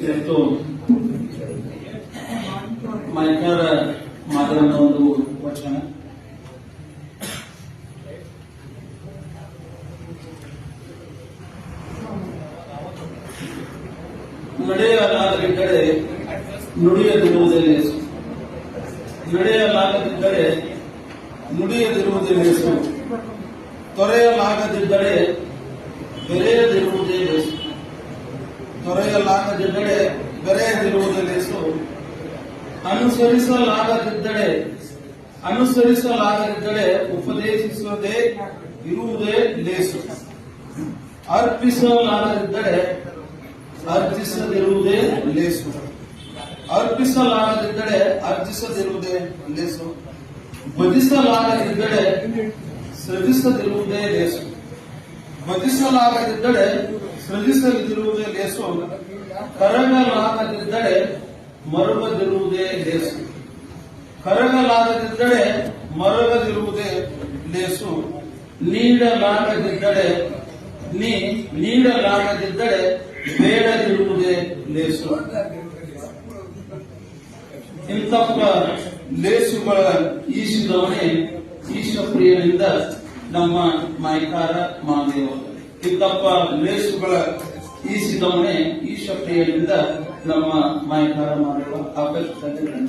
ಇವತ್ತು ಮೈಕಾರ ಮಾದರನ ಒಂದು ವಚನ. ನಡೆಯಲಾಗದಿದ್ದರೆ ನುಡಿಯದಿರುವುದೇ ನಡೆಯಲಾಗದಿದ್ದರೆ ನುಡಿಯದಿರುವುದೇ ತೊರೆಯಲಾಗದಿದ್ದರೆ ಬೆರೆಯದಿರುವುದೇ ಲೇಸು. ತೊರೆಯಲಾಗದಿದ್ದರೆ ಬೆರೆಯದಿರುವುದೇ ಲೇಸು. ಅನುಸರಿಸಲಾಗದಿದ್ದರೆ ಅನುಸರಿಸಲಾಗದಿದ್ದರೆ ಉಪದೇಶಿಸುವುದೇ ಇರುವುದೇ ಲೇಸು. ಅರ್ಪಿಸಲಾಗದಿದ್ದರೆ ಅರ್ಜಿಸದಿರುವುದೇ ಲೇಸು. ಅರ್ಪಿಸಲಾಗದಿದ್ದರೆ ಅರ್ಜಿಸದಿರುವುದೇ ಲೇಸು. ಬದಿಸಲಾಗದಿದ್ದರೆ ಸೃಜಿಸದಿರುವುದೇ ಲೇಸು. ಬದಿಸಲಾಗದಿದ್ದರೆ ಸೃಜಿಸದಿರುವುದೇ ಲೇಸು. ಕರಗಲಾಗದಿದ್ದರೆ ಮರುಗದಿರುವುದೇ ಲೇಸು. ಕರಗಲಾಗದಿದ್ದರೆ ಮರಗದಿರುವುದೇ ಲೇಸು. ನೀಡಲಾಗದಿದ್ದರೆ ನೀ, ನೀಡಲಾಗದಿದ್ದರೆ ಬೇಡದಿರುವುದೇ ಲೇಸು. ಇಂತಪ್ಪ ಲೇಸುಗಳ ಈಶಿದವನೇ ಈಶಪ್ರಿಯನಿಂದ ನಮ್ಮ ಮಾಯ್ಕಾರ ಮಾದೇವ ಇಂತಪ್ಪ ಲೇಸುಗಳ ಈಸಿದವನೇ ಈಶಪ್ರಿಯನಿಂದ ನಮ್ಮ ಮಾಯಕಾರ ಮಾದೇವ ಆಕಾಶದಲ್ಲಿ